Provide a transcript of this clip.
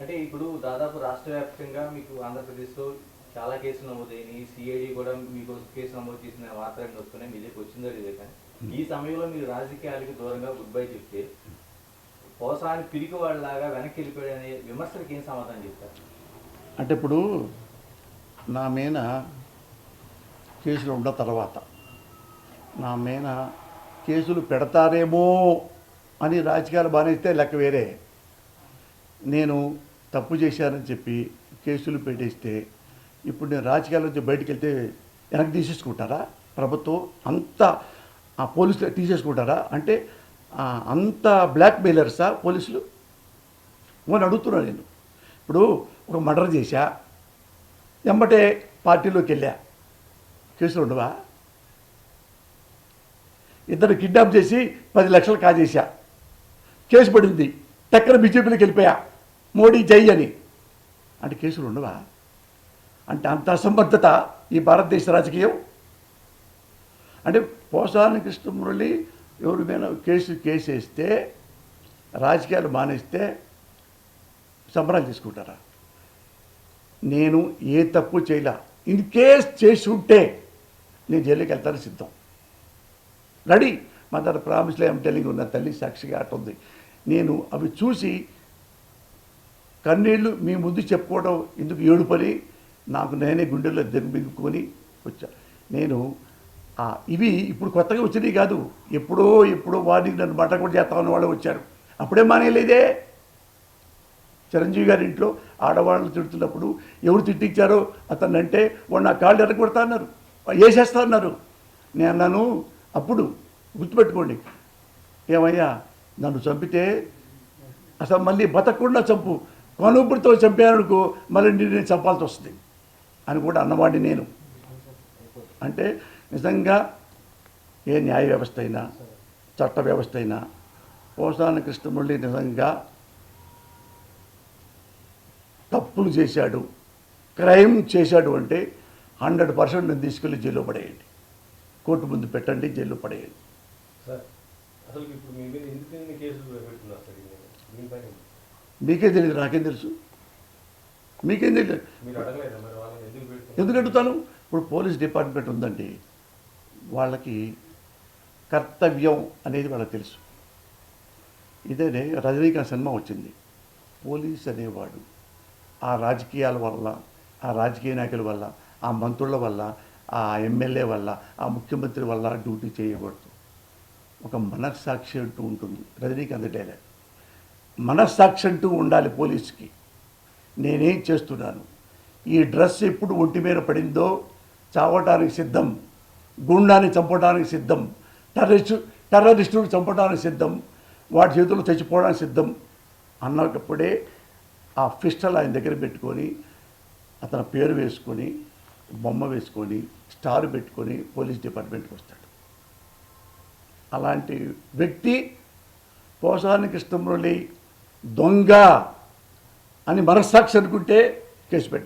అంటే ఇప్పుడు దాదాపు రాష్ట్ర వ్యాప్తంగా మీకు ఆంధ్రప్రదేశ్లో చాలా కేసులు నమోదైనవి సిఐడి కూడా మీకు కేసు నమోదు చేసిన వార్తలు వస్తున్నాయి మీ దగ్గరికి వచ్చిందో లేదో కానీ ఈ సమయంలో మీరు రాజకీయాలకు దూరంగా గుడ్ బై చెప్తే పోసాని పిరికి వాళ్ళలాగా వెనక్కి వెళ్ళిపోయాడనే విమర్శలకు ఏం సమాధానం చెప్తారు? అంటే ఇప్పుడు నా మీద కేసులు ఉన్న తర్వాత నా మీద కేసులు పెడతారేమో అని రాజకీయాలు బానేస్తే లెక్క వేరే. నేను తప్పు చేశానని చెప్పి కేసులు పెట్టేస్తే ఇప్పుడు నేను రాజకీయాల నుంచి బయటికి వెళ్తే వెనక్కి తీసేసుకుంటారా? ప్రభుత్వం అంత ఆ పోలీసులు తీసేసుకుంటారా? అంటే అంత బ్లాక్ మెయిలర్సా పోలీసులు? అని అడుగుతున్నా నేను. ఇప్పుడు ఒక మర్డర్ చేశా వెంబటే పార్టీలోకి వెళ్ళా. కేసులు ఉండవా? ఇద్దరు కిడ్నాప్ చేసి పది లక్షలు కాజేశా. కేసు పడింది. టక్కన బీజేపీలోకి వెళ్ళిపోయా. మోడీ జై అని. అంటే కేసులు ఉండవా? అంటే అంత అసంబద్ధత ఈ భారతదేశ రాజకీయం? అంటే పోసాని కృష్ణమురళి ఎవరి మీద కేసు కేసేస్తే రాజకీయాలు మానేస్తే సంబరాలు చేసుకుంటారా? నేను ఏ తప్పు చేయలే. ఇన్ కేస్ చేసి ఉంటే నేను జైలుకి వెళ్తాను సిద్ధం. రెడీ. మదర్ ప్రామిస్లో ఏం టెలింగ్ ఉన్న తల్లి సాక్షిగా అటుంది నేను అవి చూసి కన్నీళ్ళు మీ ముందు చెప్పుకోవడం ఎందుకు ఏడుపని నాకు నేనే గుండెల్లో దెబ్బించుకొని వచ్చా. నేను ఇవి ఇప్పుడు కొత్తగా వచ్చినవి కాదు. ఎప్పుడో ఎప్పుడో వాడికి నన్ను బట్ట కూడా చేస్తామని వాళ్ళు వచ్చారు. అప్పుడే మానేయలేదే. చిరంజీవి గారి ఇంట్లో ఆడవాళ్ళు తిడుతున్నప్పుడు ఎవరు తిట్టించారో అతను అంటే వాడు నా కాళ్ళు ఎరగొడతా అన్నారు. వేసేస్తా అన్నారు. నేను అన్నాను అప్పుడు గుర్తుపెట్టుకోండి. ఏమయ్యా నన్ను చంపితే అసలు మళ్ళీ బతకకుండా చంపు. కనుపుడితో చంపాననుకో మళ్ళీ నేను చంపాల్సి వస్తుంది అని కూడా అన్నవాడిని నేను. అంటే నిజంగా ఏ న్యాయ వ్యవస్థ అయినా చట్ట వ్యవస్థ అయినా పోసాన కృష్ణమురళి నిజంగా తప్పులు చేశాడు క్రైమ్ చేశాడు అంటే హండ్రెడ్ పర్సెంట్ నేను తీసుకెళ్ళి జైల్లో పడేయండి. కోర్టు ముందు పెట్టండి జైల్లో పడేయండి. మీకే తెలియదు నాకేం తెలుసు? మీకేం తెలియదు ఎందుకు అడుగుతాను? ఇప్పుడు పోలీస్ డిపార్ట్మెంట్ ఉందండి వాళ్ళకి కర్తవ్యం అనేది వాళ్ళకి తెలుసు. ఇదేనే రజనీకాంత్ సినిమా వచ్చింది. పోలీస్ అనేవాడు ఆ రాజకీయాల వల్ల ఆ రాజకీయ నాయకుల వల్ల ఆ మంత్రుల వల్ల ఆ ఎమ్మెల్యే వల్ల ఆ ముఖ్యమంత్రి వల్ల డ్యూటీ చేయకూడదు. ఒక మనస్సాక్షి అంటూ ఉంటుంది. రజనీకాంత్ డైలాగ్. మనస్సాక్షి అంటూ ఉండాలి పోలీస్కి. నేనేం చేస్తున్నాను? ఈ డ్రెస్ ఎప్పుడు ఒంటి మీద పడిందో చావటానికి సిద్ధం గుండాన్ని చంపడానికి సిద్ధం టెర్రరిస్టు టెర్రరిస్టులు చంపడానికి సిద్ధం వాటి చేతులు చచ్చిపోవడానికి సిద్ధం అన్నప్పుడే ఆ పిస్టల్ ఆయన దగ్గర పెట్టుకొని అతని పేరు వేసుకొని బొమ్మ వేసుకొని స్టార్ పెట్టుకొని పోలీస్ డిపార్ట్మెంట్కి వస్తాడు. అలాంటి వ్యక్తి పోసాని కృష్ణమురళి దొంగ అని మనస్సాక్షి అనుకుంటే కేసు పెట్టారు